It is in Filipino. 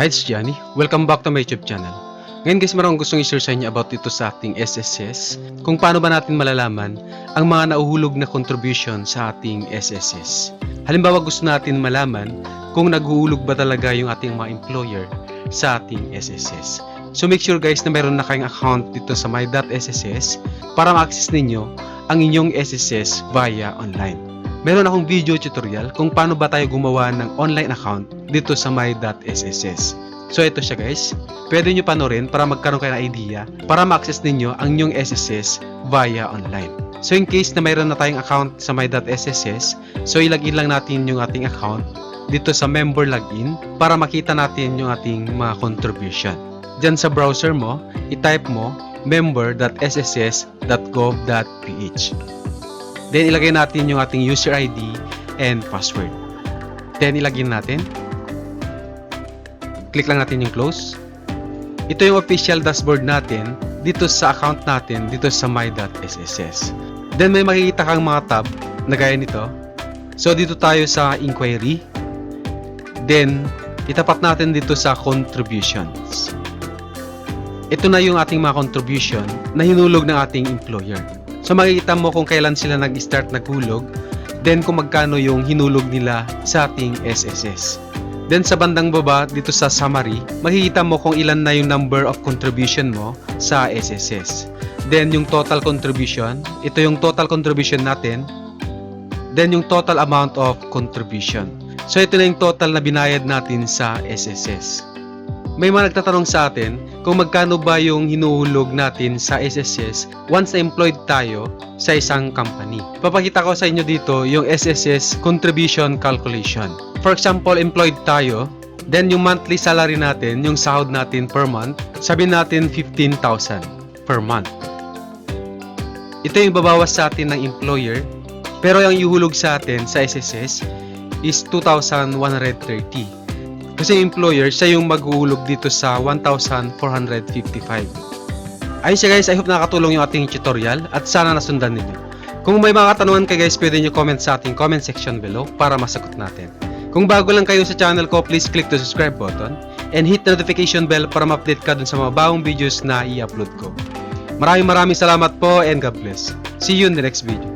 Hi, it's Gianni. Welcome back to my YouTube channel. Ngayon guys, meron akong gustong i-share sa inyo about dito sa ating SSS. Kung paano ba natin malalaman ang mga nauhulog na contribution sa ating SSS. Halimbawa gusto natin malaman kung naghuhulog ba talaga yung ating mga employer sa ating SSS. So make sure guys na meron na kayong account dito sa my.sss para ma-access ninyo ang inyong SSS via online. Meron akong video tutorial kung paano ba tayo gumawa ng online account dito sa my.sss. So ito siya guys. Pwede nyo panorin para magkaroon kayo ng idea para ma-access ninyo ang inyong SSS via online. So in case na mayroon na tayong account sa my.sss, so ilagin lang natin yung ating account dito sa member login para makita natin yung ating mga contribution. Diyan sa browser mo, i-type mo member.sss.gov.ph. Then ilagay natin yung ating user ID and password. Then ilagay natin. Click lang natin yung close. Ito yung official dashboard natin dito sa account natin dito sa my.sss. Then may makikita kang mga tab na gaya nito. So dito tayo sa inquiry. Then itapat natin dito sa contributions. Ito na yung ating mga contribution na hinulog ng ating employer. So makikita mo kung kailan sila nag-start naghulog, then kung magkano yung hinulog nila sa ating SSS. Then sa bandang baba dito sa summary, makikita mo kung ilan na yung number of contribution mo sa SSS. Then yung total contribution, ito yung total contribution natin. Then yung total amount of contribution. So ito na yung total na binayad natin sa SSS. May mga nagtatanong sa atin kung magkano ba yung hinuhulog natin sa SSS once employed tayo sa isang company. Papakita ko sa inyo dito yung SSS contribution calculation. For example, employed tayo, then yung monthly salary natin, yung sahod natin per month, sabihin natin 15,000 per month. Ito yung babawas sa atin ng employer, pero yung ihulog sa atin sa SSS is 2,130. Kasi employer, siya yung maghuhulog dito sa 1,455. Ayun siya guys, I hope nakakatulong yung ating tutorial at sana nasundan ninyo. Kung may mga katanungan kayo guys, pwede nyo comment sa ating comment section below para masagot natin. Kung bago lang kayo sa channel ko, please click the subscribe button and hit the notification bell para ma-update ka dun sa mga bagong videos na i-upload ko. Maraming maraming salamat po and God bless. See you in the next video.